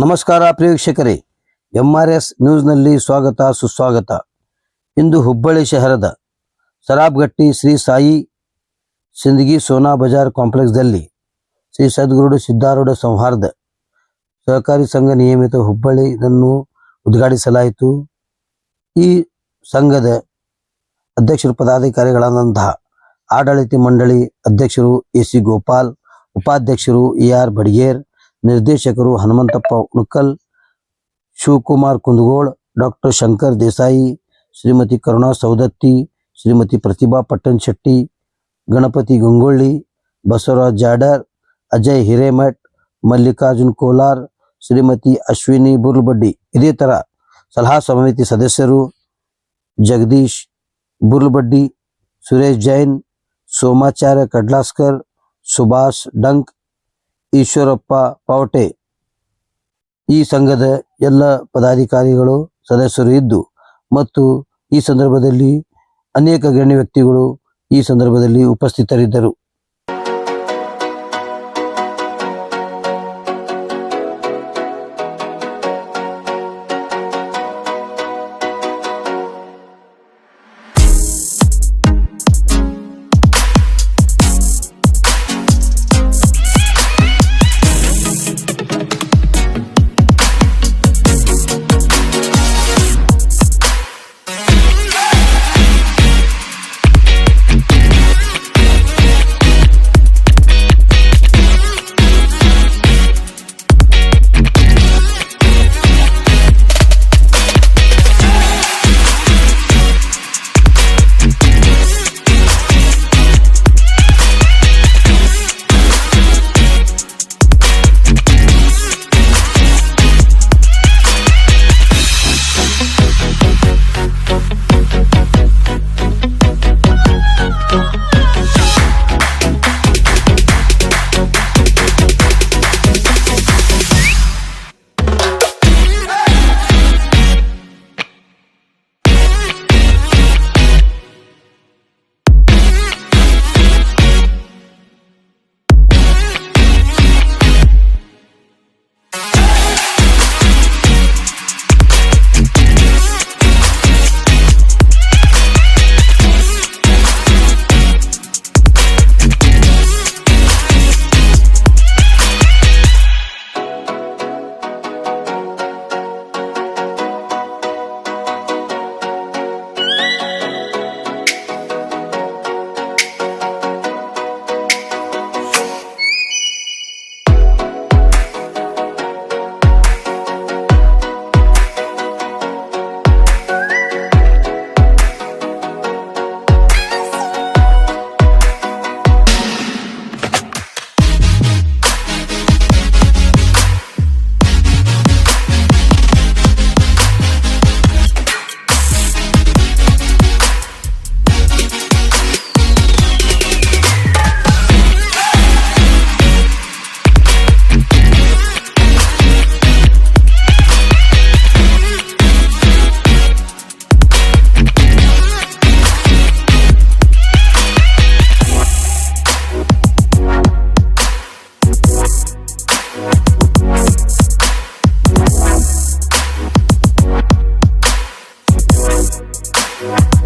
ನಮಸ್ಕಾರ ಪ್ರೇಕ್ಷಕರೇ M R S ನ್ಯೂಸ್ನಲ್ಲಿ ಸ್ವಾಗತ, ಸುಸ್ವಾಗತ. ಇಂದು ಹುಬ್ಬಳ್ಳಿ ಶಹರದ ಸರಾಬ್ಗಟ್ಟಿ ಶ್ರೀ ಸಾಯಿ ಸಿಂದಗಿ ಸೋನಾ ಬಜಾರ್ ಕಾಂಪ್ಲೆಕ್ಸ್ದಲ್ಲಿ ಶ್ರೀ ಸದ್ಗುರುಡು ಸಿದ್ಧಾರೂಢ ಸೌಹಾರ್ದ ಸಹಕಾರಿ ಸಂಘ ನಿಯಮಿತ ಹುಬ್ಬಳ್ಳಿಯನ್ನು ಉದ್ಘಾಟಿಸಲಾಯಿತು. ಈ ಸಂಘದ ಅಧ್ಯಕ್ಷರು, ಪದಾಧಿಕಾರಿಗಳಾದಂತಹ ಆಡಳಿತ ಮಂಡಳಿ ಅಧ್ಯಕ್ಷರು ಎ ಸಿ ಗೋಪಾಲ್, ಉಪಾಧ್ಯಕ್ಷರು ಎ ಆರ್ ಬಡಿಗೇರ್ ನಿರ್ದೇಶಕರು ಹನುಮಂತಪ್ಪ ಉಣಕಲ್, ಶಿವಕುಮಾರ್ ಕುಂದಗೋಳ್, ಡಾಕ್ಟರ್ ಶಂಕರ್ ದೇಸಾಯಿ, ಶ್ರೀಮತಿ ಕರುಣಾ ಸೌದತ್ತಿ ಶ್ರೀಮತಿ ಪ್ರತಿಭಾ ಪಟ್ಟಣ್ ಶೆಟ್ಟಿ, ಗಣಪತಿ ಗಂಗೊಳ್ಳಿ, ಬಸವರಾಜ್ ಜಾಡರ್, ಅಜಯ್ ಹಿರೇಮಠ್, ಮಲ್ಲಿಕಾರ್ಜುನ್ ಕೋಲಾರ್, ಶ್ರೀಮತಿ ಅಶ್ವಿನಿ ಬುರ್ಲ್ಬಡ್ಡಿ. ಇದೇ ಥರ ಸಲಹಾ ಸಮಿತಿ ಸದಸ್ಯರು ಜಗದೀಶ್ ಬುರ್ಲ್ಬಡ್ಡಿ, ಸುರೇಶ್ ಜೈನ್, ಸೋಮಾಚಾರ್ಯ ಕಡ್ಲಾಸ್ಕರ್, ಸುಭಾಷ್ ಡಂಕ್ ಈಶ್ವರಪ್ಪ ಪಾವಟೆ. ಈ ಸಂಘದ ಎಲ್ಲ ಪದಾಧಿಕಾರಿಗಳು, ಸದಸ್ಯರು ಇದ್ದು ಮತ್ತು ಈ ಸಂದರ್ಭದಲ್ಲಿ ಅನೇಕ ಗಣ್ಯ ವ್ಯಕ್ತಿಗಳು ಈ ಸಂದರ್ಭದಲ್ಲಿ ಉಪಸ್ಥಿತರಿದ್ದರು. Bye.